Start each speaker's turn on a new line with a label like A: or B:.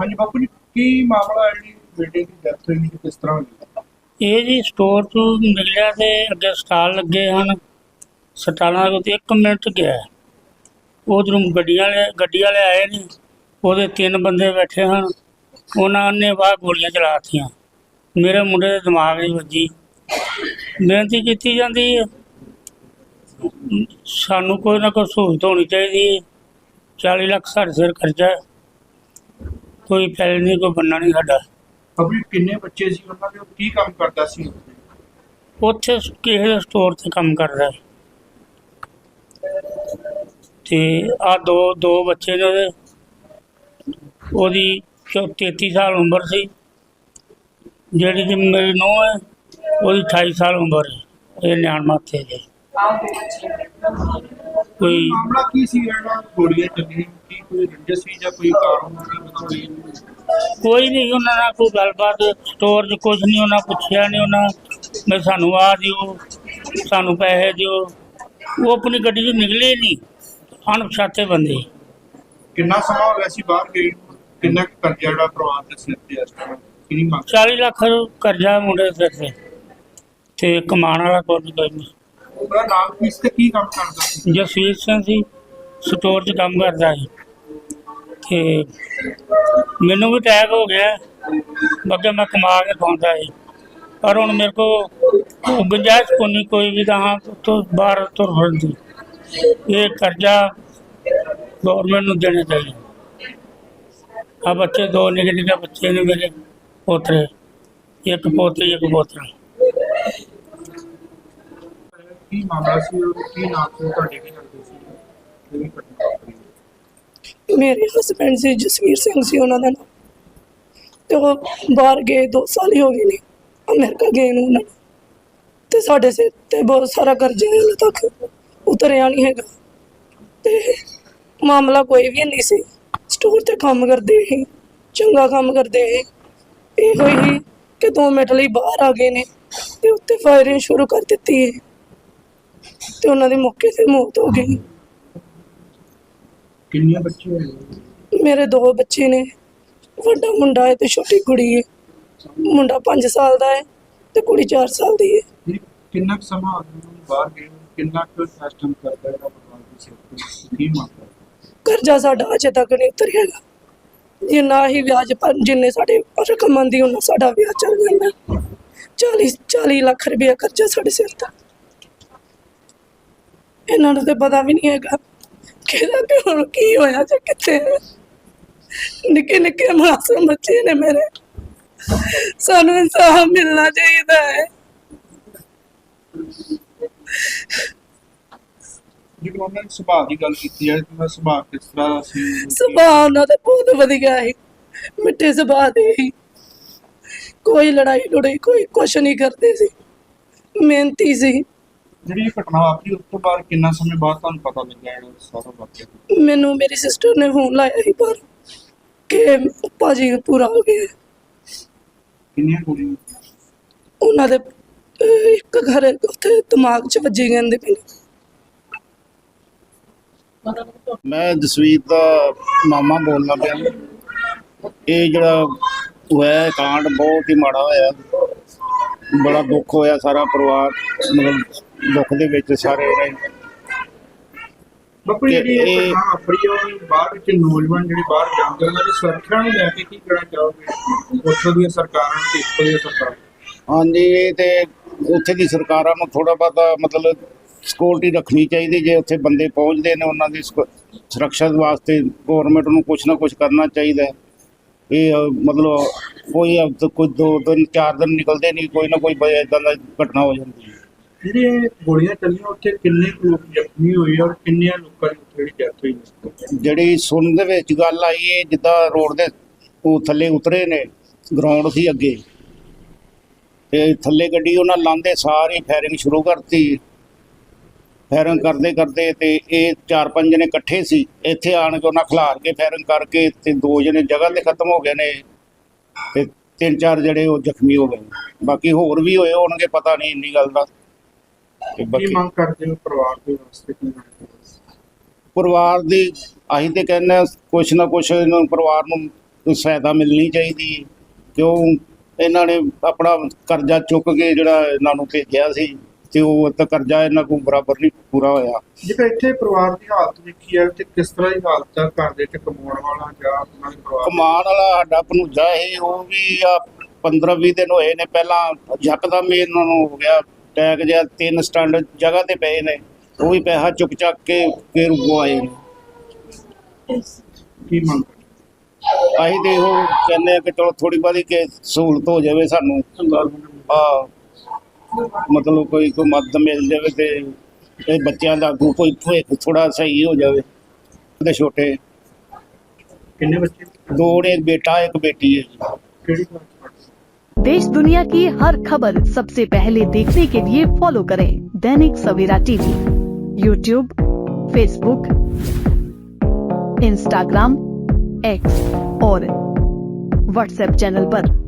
A: ਹਾਂਜੀ ਬਾਪੂ ਜੀ, ਕੀ ਮਾਮਲਾ ਹੈ ਜੀ ਬੇਟੇ ਦੀ ਡੈਥ ਹੋਈ ਜੀ ਕਿਸ ਤਰ੍ਹਾਂ ਹੋਈ?
B: ਇਹ ਜੀ ਸਟੋਰ ਤੋਂ ਮਿਲਿਆ ਤੇ ਅੱਗੇ ਸਟਾਲ ਲੱਗੇ ਹਨ। ਸਟਾਲਾਂ ਦੇ ਉੱਤੇ 1 ਮਿੰਟ ਗਿਆ ਉਧਰੋਂ ਗੱਡੀਆਂ ਵਾਲੇ ਗੱਡੀ ਵਾਲੇ ਆਏ ਨੇ। ਉਹਦੇ ਤਿੰਨ ਬੰਦੇ ਬੈਠੇ ਹਨ। ਉਹਨਾਂ ਨੇ ਬਾਹਰ ਗੋਲੀਆਂ ਚਲਾਤੀਆਂ ਮੇਰੇ ਮੁੰਡੇ ਦੇ ਦਿਮਾਗ 'ਚ ਵੱਜੀ। ਬੇਨਤੀ ਕੀਤੀ ਜਾਂਦੀ ਹੈ। ਸਾਨੂੰ ਕੋਈ ਨਾ ਕੋਈ ਸਹੂਲਤ ਹੋਣੀ ਚਾਹੀਦੀ ਹੈ। 40 ਲੱਖ ਸਾਡੇ ਸਿਰ ਖਰਚਾ ਕੋਈ ਪੈਸੇ ਨਹੀਂ ਕੋਈ ਬੰਨਾ ਨਹੀਂ ਸਾਡਾ।
A: ਜੀ ਕਿੰਨੇ ਬੱਚੇ ਸੀ ਉਹਨਾਂ ਦੇ? ਉਹ ਕੀ ਕੰਮ ਕਰਦਾ ਸੀ
B: ਉੱਥੇ ਕਿਸੇ ਦੇ ਸਟੋਰ ਤੇ ਕੰਮ ਕਰਦਾ। ਹੈ ਤੇ ਆ ਦੋ ਦੋ ਬੱਚੇ ਨੇ ਉਹਦੇ। ਉਹਦੀ ਚੌ- 33 ਸਾਲ ਉਮਰ ਸੀ। ਜਿਹੜੀ ਕਿ ਮੇਰੀ ਨੂੰਹ ਹੈ ਉਹਦੀ 28 ਸਾਲ ਉਮਰ ਹੈ। ਇਹ ਨਿਆਣ ਮਾਥੇ ਦੇ। ਕੋਈ
A: ਮਾਮਲਾ ਕੀ ਸੀ ਜਿਹੜਾ ਗੋਲੀਆਂ ਚੱਲੀਆਂ? ਕੀ ਕੋਈ ਰੰਜਿਸ਼ ਸੀ ਜਾਂ ਕੋਈ ਕਾਰਨ? ਸੀ ਕੋਈ
B: ਨਹੀਂ ਉਹਨਾਂ ਨਾਲ ਕੋਈ ਗੱਲਬਾਤ ਸਟੋਰ 'ਚ ਕੁਝ ਨਹੀਂ ਉਹਨਾਂ ਪੁੱਛਿਆ ਨਹੀਂ ਉਹਨਾਂ ਮੈਂ ਸਾਨੂੰ ਆ ਦਿਓ ਸਾਨੂੰ ਪੈਸੇ ਦਿਓ। ਉਹ ਆਪਣੀ ਗੱਡੀ 'ਚ ਨਿਕਲੇ ਨਹੀਂ ਅਣਪਛਾਤੇ ਬੰਦੇ।
A: ਕਿੰਨਾ ਸਮਾਂ ਹੋ ਗਿਆ ਸੀ ਬਾਹਰ ਗਏ ਨੂੰ? ਕਿੰਨਾ ਕੁ ਕਰਜ਼ਾ ਜਿਹੜਾ ਪਰਿਵਾਰ ਦੇ ਸਿਰ ਤੇ ਇਸ ਟਾਈਮ ਕਿੰਨੀ ਮੰਗ?
B: 40 ਲੱਖ ਕਰਜ਼ਾ ਮੁੰਡੇ ਦੇ ਸਿਰ ਤੇ ਤੇ ਕਮਾਉਣ ਵਾਲਾ ਕੋਈ ਨਹੀਂ।
A: ਉਹਦਾ ਨਾਮ ਕੀ ਸੀ ਤੇ ਕੀ ਕੰਮ ਕਰਦਾ ਸੀ?
B: ਜਸਵੀਰ ਸਿੰਘ ਸੀ ਸਟੋਰ 'ਚ ਕੰਮ ਕਰਦਾ ਸੀ। ਤੇ ਮੈਨੂੰ ਵੀ ਅਟੈਕ ਹੋ ਗਿਆ। ਬੱਗੇ ਮੈਂ ਕਮਾ ਕੇ ਖਾਂਦਾ ਸੀ। ਪਰ ਹੁਣ ਮੇਰੇ ਕੋ ਗੁੰਜਾਇਸ਼ ਕੋਈ ਕੋਈ ਵੀ ਤਾਂ ਤੋਂ ਬਾਹਰ ਤੁਰ ਫਿਰਦੀ। ਇਹ ਕਰਜ਼ਾ ਗਵਰਨਮੈਂਟ ਨੂੰ ਦੇਣਾ ਚਾਹੀਦਾ। ਆ ਬੱਚੇ ਦੋ ਨਿੱਕੇ ਨਿੱਕੇ ਬੱਚੇ ਨੇ ਮੇਰੇ ਪੋਤਰੇ। ਇੱਕ ਪੋਤੀ, ਇੱਕ ਪੋਤਰਾ।
A: ਕੀ ਮਾਮਲਾ ਸੀ? ਉਹ ਕੀ ਨਾਮ ਸੀ? ਤੁਹਾਡੇ ਕੀ ਕਰਦੇ ਸੀ?
C: ਮੇਰੇ ਹਸਬੰਡ ਸੀ, ਜਸਵੀਰ ਸਿੰਘ ਸੀ ਉਹਨਾਂ ਦਾ ਨਾਮ ਤੇ ਉਹ ਬਾਹਰ ਗਏ 2 ਸਾਲ ਹੀ ਹੋ ਗਏ ਨੇ, ਅਮਰੀਕਾ ਗਏ ਨੂੰ ਉਹਨਾਂ ਨੂੰ। ਤੇ ਸਾਡੇ ਸਿਰ ਤੇ ਬਹੁਤ ਸਾਰਾ ਕਰਜ਼ਾ ਹੈ ਹਲੇ ਤੱਕ, ਉਤਰਿਆ ਨਹੀਂ ਹੈਗਾ। ਤੇ ਮਾਮਲਾ ਕੋਈ ਵੀ ਨਹੀਂ ਸੀ। ਸਟੋਰ ਤੇ ਕੰਮ ਕਰਦੇ ਸੀ, ਚੰਗਾ ਕੰਮ ਕਰਦੇ ਸੀ। ਇਹੋ ਹੀ ਕਿ 2 ਮਿੰਟ ਲਈ ਬਾਹਰ ਆ ਗਏ ਨੇ ਤੇ ਉੱਤੇ ਫਾਇਰਿੰਗ ਸ਼ੁਰੂ ਕਰ ਦਿੱਤੀ ਹੈ। ਤੇ ਉਹਨਾਂ ਦੀ ਮੌਕੇ ਤੇ ਮੌਤ ਹੋ ਗਈ।
A: ਕਿੰਨੇ ਬੱਚੇ ਹੋਏ
C: ਮੇਰੇ ਦੋ ਬੱਚੇ ਨੇ। ਵੱਡਾ ਮੁੰਡਾ ਹੈ ਤੇ ਛੋਟੀ ਕੁੜੀ ਹੈ। ਮੁੰਡਾ 5 ਸਾਲ ਦਾ ਹੈ ਤੇ ਕੁੜੀ 4 ਸਾਲ ਦੀ ਹੈ।
A: ਜੀ, ਕਿੰਨਾ ਕੁ ਸਮਾਂ ਗਿਆ ਉਹਨੂੰ ਬਾਹਰ ਗਏ ਨੂੰ? ਕਿੰਨਾ ਕੁ ਸਿਸਟਮ ਕਰਦਾ ਹੈ ਪਰਿਵਾਰ ਦੇ ਸਿਰ ਤੇ ਕੀ ਮੰਗਦਾ
C: ਕਰਜ਼ਾ ਸਾਡਾ ਅਜੇ ਤੱਕ ਨਹੀਂ ਉਤਰਿਆ ਹੈਗਾ। ਜਿੰਨਾ ਹੀ ਵਿਆਜ ਪਰ ਜਿੰਨੇ ਸਾਡੇ ਰਕਮ ਆਉਂਦੀ ਉਹਨਾਂ ਸਾਡਾ ਵਿਆਜ ਚੱਲ ਜਾਂਦਾ। 40 40 ਲੱਖ ਰੁਪਏ ਕਰਜ਼ਾ ਸਾਡੇ ਸਿਰ ਤੇ। ਇਹਨਾਂ ਨੂੰ ਤੇ ਪਤਾ ਵੀ ਨਹੀਂ ਹੈਗਾ। ਕਿਹਦਾ ਕਿ ਹੁਣ ਕੀ ਹੋਇਆ ਜਾਂ ਕਿੱਥੇ। ਨਿੱਕੇ ਨਿੱਕੇ ਮਾਸੂਮ ਬੱਚੇ ਨੇ ਮੇਰੇ। ਸਾਨੂੰ ਇਨਸਾਫ ਮਿਲਣਾ ਚਾਹੀਦਾ ਹੈ।
A: ਜਦੋਂ ਉਹਨਾਂ ਨੇ ਸੁਭਾਅ ਦੀ ਗੱਲ ਕੀਤੀ ਹੈ ਤਾਂ ਸੁਭਾਅ ਕਿਸ ਤਰ੍ਹਾਂ ਸੀ?
C: ਸੁਭਾਅ ਉਹਨਾਂ ਦਾ ਬਹੁਤ ਵਧੀਆ ਹੈ ਮਿੱਠੇ ਸੁਭਾਅ ਦੇ ਸੀ। ਕੋਈ ਲੜਾਈ ਲੜਾਈ ਕੋਈ ਕੁਛ ਨਹੀਂ ਕਰਦੇ ਸੀ। ਮਿਹਨਤੀ ਸੀ।
A: ਜਿਹੜੀ ਇਹ ਘਟਨਾ ਵਾਪਰੀ ਉਸ ਤੋਂ ਬਾਅਦ ਕਿੰਨਾ ਸਮੇਂ ਬਾਅਦ ਤੁਹਾਨੂੰ ਪਤਾ ਲੱਗਿਆ ਜਿਹੜਾ ਸਾਰਾ ਵਾਕਿਆ
C: ਮੈਨੂੰ ਮੇਰੀ ਸਿਸਟਰ ਨੇ ਫੋਨ ਲਾਇਆ ਸੀ ਪਰ ਕਿ ਭਾਜੀ ਪੂਰਾ ਹੋ ਗਿਆ।
A: ਕਿੰਨੀਆਂ ਗੋਲੀਆਂ
C: ਉਹਨਾਂ ਦੇ ਅਹ, ਇੱਕ ਘਰ ਉੱਥੇ ਦਿਮਾਗ 'ਚ ਵੱਜੀ ਕਹਿੰਦੇ ਪਏ ਨੇ।
D: ਮੈਂ ਜਸਵੀਰ ਦਾ ਮਾਮਾ ਬੋਲਣਾ ਪਿਆ ਇਹ ਜਿਹੜਾ ਹੋਇਆ ਕਾਂਡ ਬਹੁਤ ਹੀ ਮਾੜਾ ਹੋਇਆ। ਬੜਾ ਦੁੱਖ ਹੋਇਆ ਸਾਰਾ ਪਰਿਵਾਰ ਮਤਲਬ ਦੁੱਖ ਦੇ ਵਿੱਚ ਸਾਰੇ ਰਹੇ।
A: ਬਾਪੂ ਜੀ, ਜਿਹੜੀ ਇਹ
D: ਇਹ-
A: ਘਟਨਾ ਵਾਪਰੀ ਹੈ ਉਹ ਬਾਹਰ ਵਿੱਚ ਨੌਜਵਾਨ ਜਿਹੜੇ ਬਾਹਰ ਜਾਂਦੇ ਉਹਨਾਂ ਦੀ ਸੁਰੱਖਿਆ ਨੂੰ ਲੈ ਕੇ ਕੀ ਕਹਿਣਾ ਚਾਹੋਗੇ? ਉੱਥੋਂ ਦੀਆਂ ਸਰਕਾਰਾਂ ਤੇ ਇੱਥੋਂ ਦੀਆਂ ਸਰਕਾਰਾਂ
D: ਹਾਂਜੀ ਇਹ ਤੇ ਉੱਥੇ ਦੀ ਸਰਕਾਰਾਂ ਨੂੰ ਥੋੜਾ ਬਹੁਤਾ ਮਤਲਬ ਸਿਕਿਉਰਿਟੀ ਰੱਖਣੀ ਚਾਹੀਦੀ ਜੇ ਉੱਥੇ ਬੰਦੇ ਪਹੁੰਚਦੇ ਨੇ ਉਹਨਾਂ ਦੀ ਸੁਕ- ਸੁਰੱਖਿਆ ਵਾਸਤੇ ਗਵਰਨਮੈਂਟ ਨੂੰ ਕੁਝ ਨਾ ਕੁਝ ਕਰਨਾ ਚਾਹੀਦਾ ਹੈ। ਇਹ ਅ, ਮਤਲਬ ਕੋਈ ਹਫ਼ਤੇ- ਕੋਈ ਦੋ ਦਿਨ ਚਾਰ ਦਿਨ ਨਿਕਲਦੇ ਨਹੀਂ ਕੋਈ ਨਾ ਕੋਈ ਇਦਾਂ ਦਾ ਘਟਨਾ ਹੋ ਜਾਂਦੀ ਹੈ।
A: ਜਿਹੜੇ ਇਹ ਗੋਲੀਆਂ ਚੱਲੀਆਂ ਉੱਥੇ ਕਿੰਨੇ ਕੁ ਲੋਕ ਜ਼ਖਮੀ ਹੋਏ ਔਰ ਕਿੰਨਿਆਂ ਲੋਕਾਂ ਦੀ ਜਿਹੜੀ ਡੈਥ ਹੋਈ
D: ਜਿਹੜੀ ਸੁਣਨ ਦੇ ਵਿੱਚ ਗੱਲ ਆਈ ਹੈ ਜਿੱਦਾਂ ਰੋਡ ਦੇ ਉਹ ਥੱਲੇ ਉਤਰੇ ਨੇ ਗਰਾਊਂਡ ਸੀ ਅੱਗੇ। ਤੇ ਥੱਲੇ ਗੱਡੀ ਉਹਨਾਂ ਲਾਂਦੇ ਸਾਰੀ ਫਾਇਰਿੰਗ ਸ਼ੁਰੂ ਕਰਤੀ। ਫਾਇਰਿੰਗ ਕਰਦੇ ਕਰਦੇ ਤੇ ਇਹ ਚਾਰ ਪੰਜ ਜਣੇ ਇਕੱਠੇ ਸੀ। ਇੱਥੇ ਆਣ ਕੇ ਉਹਨਾਂ ਖਿਲਾਰ ਕੇ ਫਾਇਰਿੰਗ ਕਰਕੇ ਤੇ ਦੋ ਜਣੇ ਜਗ੍ਹਾ ਤੇ ਖਤਮ ਹੋ ਗਏ ਨੇ। ਤੇ ਤਿੰਨ ਚਾਰ ਜਿਹੜੇ ਉਹ ਜ਼ਖਮੀ ਹੋ ਗਏ। ਬਾਕੀ ਹੋਰ ਵੀ ਹੋਏ ਹੋਣਗੇ ਪਤਾ ਨਹੀਂ ਇੰਨੀ ਗੱਲ ਦਾ। ਤੇ
A: ਕੀ
D: ਬਾਕੀ
A: ਮੰਗ ਕਰਦੇ ਹੋ ਪਰਿਵਾਰ ਦੇ ਵਾਸਤੇ ਕੀ ਮੰਗ ਕਰਦੇ ਹੋ?
D: ਪਰਿਵਾਰ ਦੀ ਅਸੀਂ ਤੇ ਕਹਿੰਦੇ ਹਾਂ ਕੁਛ ਨਾ ਕੁਛ ਇਹਨੂੰ ਪਰਿਵਾਰ ਨੂੰ ਸਹਾਇਤਾ ਮਿਲਣੀ ਚਾਹੀਦੀ ਹੈ। ਕਿਉਂ? ਇਹਨਾਂ ਨੇ ਆਪਣਾ ਕਰਜ਼ਾ ਚੁੱਕ ਕੇ ਜਿਹੜਾ ਇਹਨਾਂ ਨੂੰ ਭੇਜਿਆ ਸੀ। ਤੇ ਉਹ ਤਾਂ ਕਰਜ਼ਾ ਇਹਨਾਂ ਕੋਲ ਬਰਾਬਰ ਨਹੀਂ ਪੂਰਾ ਹੋਇਆ।
A: ਜਿਹੜਾ ਇੱਥੇ ਪਰਿਵਾਰ ਦੀ ਹਾਲਤ ਦੇਖੀ ਹੈ ਤੇ ਕਿਸ ਤਰ੍ਹਾਂ ਦੀ ਹਾਲਤ ਹੈ ਘਰ ਦੇ ਵਿੱਚ ਕਮਾਉਣ ਵਾਲਾ ਜਾਂ ਉਹਨਾਂ ਦੇ ਪਰਿਵਾਰ?
D: ਕਮਾਨ ਵਾਲਾ ਸਾਡਾ ਭਣੂਜਾ ਇਹ ਉਹ ਵੀ ਆ 15 20 ਦਿਨ ਹੋਏ ਨੇ ਪਹਿਲਾਂ ਯਕਦਮ ਹੀ ਇਹਨਾਂ ਨੂੰ ਹੋ ਗਿਆ ਟੈਗ ਜਿਹਾ ਤਿੰਨ ਸਟੈਂਡ ਜਗ੍ਹਾ ਤੇ ਪਏ ਨੇ ਉਹ ਵੀ ਪੈਸਾ ਚੁੱਕ ਚੱਕ ਕੇ ਫੇਰ ਉਗੋ ਆਏ ਨੇ।
A: ਕੀ ਮੰਗ?
D: ਤੇ ਇਹੋ ਕਹਿੰਦੇ ਆ ਕਿ ਚਲੋ ਥੋੜੀ ਬਾਦੀ ਕਿ ਸਹੂਲਤ ਹੋ ਜਾਵੇ ਸਾਨੂੰ। ਆ ਮਤਲਬ ਕੋਈ ਕੋਈ ਮਦਦ ਮਿਲ ਜਾਵੇ ਤੇ ਇਹ ਬੱਚਿਆਂ ਦਾ ਅੱਗੋਂ ਕੋਈ ਭਵਿੱਖ ਥੋੜਾ ਸਹੀ ਹੋ ਜਾਵੇ ਤੇ ਛੋਟੇ
A: ਕਿੰਨੇ ਬੱਚੇ
D: ਦੋ ਨੇ ਇੱਕ ਬੇਟਾ ਇੱਕ ਬੇਟੀ ਹੈ ਜੀ
A: ਕਿਹੜੀ ਕਲਾਸ ਚ ਪੜ੍ਹਦੇ
E: देश दुनिया की हर खबर सबसे पहले देखने के लिए फॉलो करें Dainik Savera TV YouTube Facebook Instagram X और व्हाट्सएप चैनल पर।